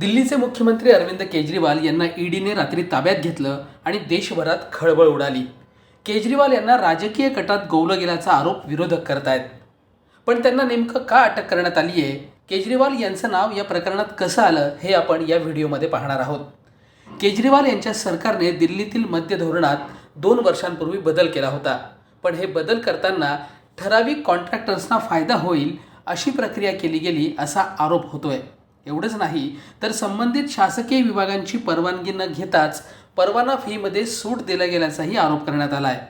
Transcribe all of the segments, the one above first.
दिल्लीचे मुख्यमंत्री अरविंद केजरीवाल यांना ईडीने रात्री ताब्यात घेतलं आणि देशभरात खळबळ उडाली. केजरीवाल यांना राजकीय कटात गोवलं गेल्याचा आरोप विरोधक करतायत. पण त्यांना नेमकं का अटक करण्यात आली आहे केजरीवाल यांचं नाव या प्रकरणात कसं आलं हे आपण या व्हिडिओमध्ये पाहणार आहोत. केजरीवाल यांच्या सरकारने दिल्लीतील मध्य धोरणात दोन वर्षांपूर्वी बदल केला होता. पण हे बदल करताना ठराविक कॉन्ट्रॅक्टर्सना फायदा होईल अशी प्रक्रिया केली गेली असा आरोप होतोय. एवढंच नाही तर संबंधित शासकीय विभागांची परवानगी न घेताच परवाना फीमध्ये सूट दिला गेल्याचाही आरोप करण्यात आला आहे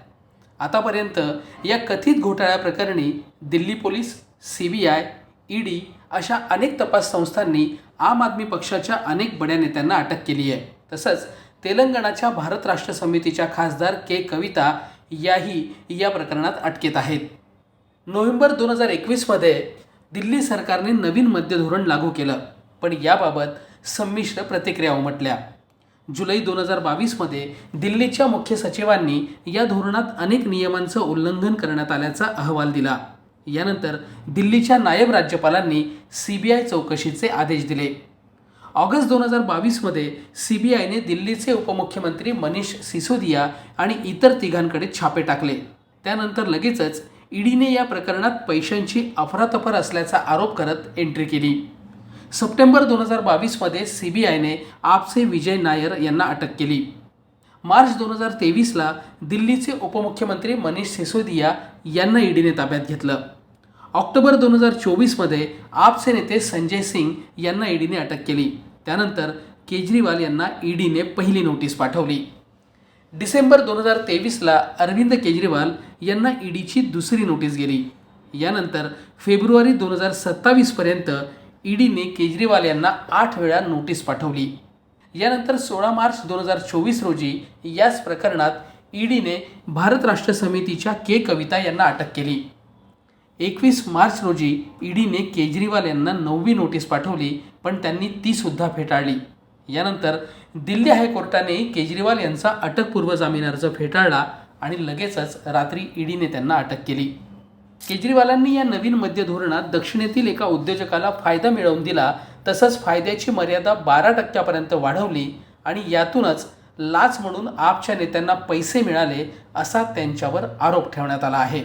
आतापर्यंत या कथित घोटाळ्याप्रकरणी Delhi police C B I ED अशा अनेक तपास संस्थांनी आम आदमी पक्षाच्या अनेक बड्या नेत्यांना अटक केली आहे. तसंच तेलंगणाच्या भारत राष्ट्र समितीच्या खासदार के कविता याही या प्रकरणात अटकेत आहेत. नोव्हेंबर दोन हजार एकवीसमध्ये दिल्ली सरकारने नवीन मद्य धोरण लागू केलं. पण याबाबत संमिश्र प्रतिक्रिया उमटल्या. जुलै दोन हजार बावीसमध्ये दिल्लीच्या मुख्य सचिवांनी या धोरणात अनेक नियमांचं उल्लंघन करण्यात आल्याचा अहवाल दिला. यानंतर दिल्लीच्या नायब राज्यपालांनी सी बी आय चौकशीचे आदेश दिले. ऑगस्ट दोन हजार बावीसमध्ये सी बी आयने दिल्लीचे उपमुख्यमंत्री मनीष सिसोदिया आणि इतर तिघांकडे छापे टाकले. त्यानंतर लगेचच ईडीने या प्रकरणात पैशांची अफरातफर असल्याचा आरोप करत एंट्री केली. सप्टेंबर दोन हजार बावीसमध्ये सी बी आयने आपसे विजय नायर यांना अटक केली. मार्च दोन हजार तेवीसला दिल्लीचे उपमुख्यमंत्री मनीष सिसोदिया यांना ईडीने ताब्यात घेतलं. ऑक्टोबर दोन हजार चोवीसमध्ये आपचे नेते संजय सिंग यांना ईडीने अटक केली. त्यानंतर केजरीवाल यांना ईडीने पहिली नोटीस पाठवली. डिसेंबर दोन हजार तेवीसला अरविंद केजरीवाल यांना ईडीची दुसरी नोटीस गेली. यानंतर फेब्रुवारी दोन हजार सत्तावीसपर्यंत ईडीने केजरीवाल यांना आठ वेळा नोटीस पाठवली. यानंतर सोळा मार्च दोन हजार चोवीस रोजी याच प्रकरणात ईडीने भारत राष्ट्र समितीच्या के कविता यांना अटक केली. एकवीस मार्च रोजी ईडीने केजरीवाल यांना नववी नोटीस पाठवली पण त्यांनी ती सुद्धा फेटाळली. यानंतर दिल्ली हायकोर्टाने केजरीवाल यांचा अटकपूर्व जामीन अर्ज फेटाळला आणि लगेचच रात्री ईडीने त्यांना अटक केली. केजरीवालांनी या नवीन मद्य धोरणात दक्षिणेतील एका उद्योजकाला फायदा मिळवून दिला तसंच फायद्याची मर्यादा बारा टक्क्यापर्यंत वाढवली आणि यातूनच लाच म्हणून आपच्या नेत्यांना पैसे मिळाले असा त्यांच्यावर आरोप ठेवण्यात आला आहे.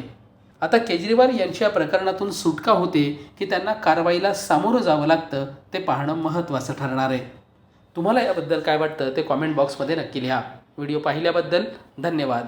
आता केजरीवाल यांच्या प्रकरणातून सुटका होते की त्यांना कारवाईला सामोरं जावं लागतं ते पाहणं महत्त्वाचं ठरणार आहे. तुम्हाला याबद्दल काय वाटतं ते कॉमेंट बॉक्समध्ये नक्की लिहा. व्हिडिओ पाहिल्याबद्दल धन्यवाद.